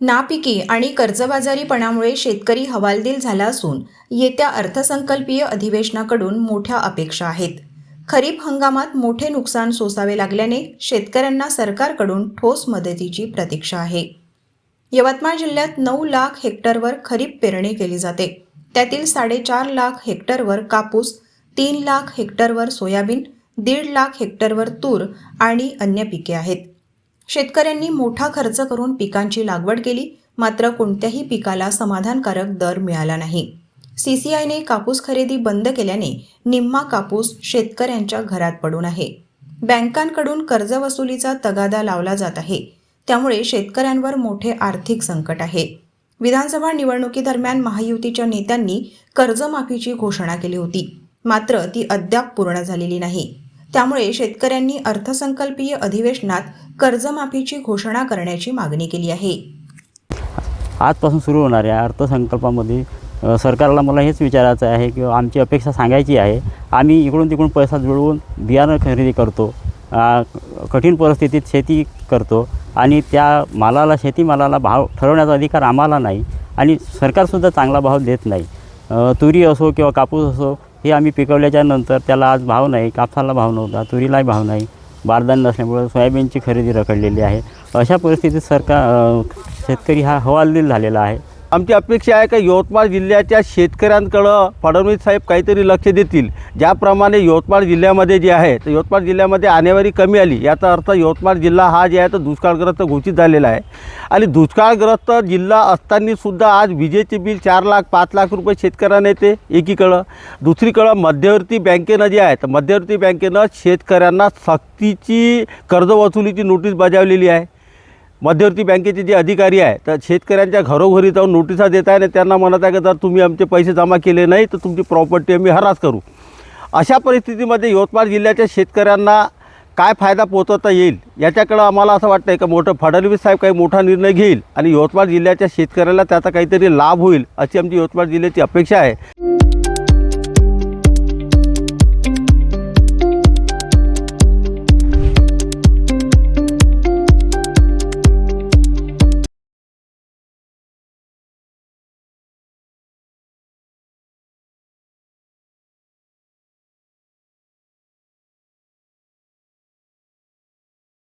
नापिकी आणि कर्जबाजारीपणामुळे शेतकरी हवालदिल झाला असून येत्या अर्थसंकल्पीय अधिवेशनाकडून मोठ्या अपेक्षा आहेत. खरीप हंगामात मोठे नुकसान सोसावे लागल्याने शेतकऱ्यांना सरकारकडून ठोस मदतीची प्रतीक्षा आहे. यवतमाळ जिल्ह्यात नऊ लाख हेक्टरवर खरीप पेरणी केली जाते. त्यातील साडेचार लाख हेक्टरवर कापूस तीन लाख हेक्टरवर सोयाबीन दीड लाख हेक्टरवर तूर आणि अन्य पिके आहेत. शेतकऱ्यांनी मोठा खर्च करून पिकांची लागवड केली मात्र कोणत्याही पिकाला समाधानकारक दर मिळाला नाही. सीसीआयने कापूस खरेदी बंद केल्याने निम्मा कापूस शेतकऱ्यांच्या घरात पडून आहे. बँकांकडून कर्जवसुलीचा तगादा लावला जात आहे. त्यामुळे शेतकऱ्यांवर मोठे आर्थिक संकट आहे. विधानसभा निवडणुकीदरम्यान महायुतीच्या नेत्यांनी कर्जमाफीची घोषणा केली होती. मात्र ती अद्याप पूर्ण झालेली नाही. त्यामुळे शेतकऱ्यांनी अर्थसंकल्पीय अधिवेशनात कर्जमाफीची घोषणा करण्याची मागणी केली आहे. आजपासून सुरू होणाऱ्या अर्थसंकल्पामध्ये सरकारला मला हेच विचारायचं आहे की आमची अपेक्षा सांगायची आहे. आम्ही इकडून तिकडून पैसा जुळवून बियाणं खरेदी करतो. कठीण परिस्थितीत शेती करतो आणि त्या मालाला शेतीमालाला भाव ठरवण्याचा अधिकार आम्हाला नाही आणि सरकारसुद्धा चांगला भाव देत नाही. तुरी असो किंवा कापूस असो हे आम्ही पिकवल्याच्या नंतर त्याला आज भाव नाही कापसाला भाव नव्हता तुरीलाही भाव नाही बारदान नसल्यामुळं सोयाबीनची खरेदी रखडलेली आहे. अशा परिस्थितीत सरकार शेतकरी हा हवालदिल झालेला आहे. आमची अपेक्षा आहे का यवतमाळ जिल्ह्याच्या शेतकऱ्यांकडं फडणवीस साहेब काहीतरी लक्ष देतील. ज्याप्रमाणे यवतमाळ जिल्ह्यामध्ये जे आहे तर यवतमाळ जिल्ह्यामध्ये आणेवारी कमी आली. याचा अर्थ यवतमाळ जिल्हा हा जे आहे तो दुष्काळग्रस्त घोषित झालेला आहे. आणि दुष्काळग्रस्त जिल्हा असतानासुद्धा आज विजेचे बिल चार लाख पाच लाख रुपये शेतकऱ्यांना येते एकीकडं. दुसरीकडं मध्यवर्ती बँकेनं जे आहे तर मध्यवर्ती बँकेनं शेतकऱ्यांना सक्तीची कर्जवसुलीची नोटीस बजावलेली आहे. मध्यवर्ती बँकेचे जे अधिकारी आहे तर शेतकऱ्यांच्या घरोघरी जाऊन नोटिसा देत आहे आणि त्यांना म्हणत आहे की जर तुम्ही आमचे पैसे जमा केले नाही तर तुमची प्रॉपर्टी आम्ही हरास करू. अशा परिस्थितीमध्ये यवतमाळ जिल्ह्याच्या शेतकऱ्यांना काय फायदा पोहोचवता येईल याच्याकडं आम्हाला असं वाटतं आहे का मोठं फडणवीस साहेब काही मोठा निर्णय घेईल आणि यवतमाळ जिल्ह्याच्या शेतकऱ्याला त्याचा काहीतरी लाभ होईल अशी आमची यवतमाळ जिल्ह्याची अपेक्षा आहे.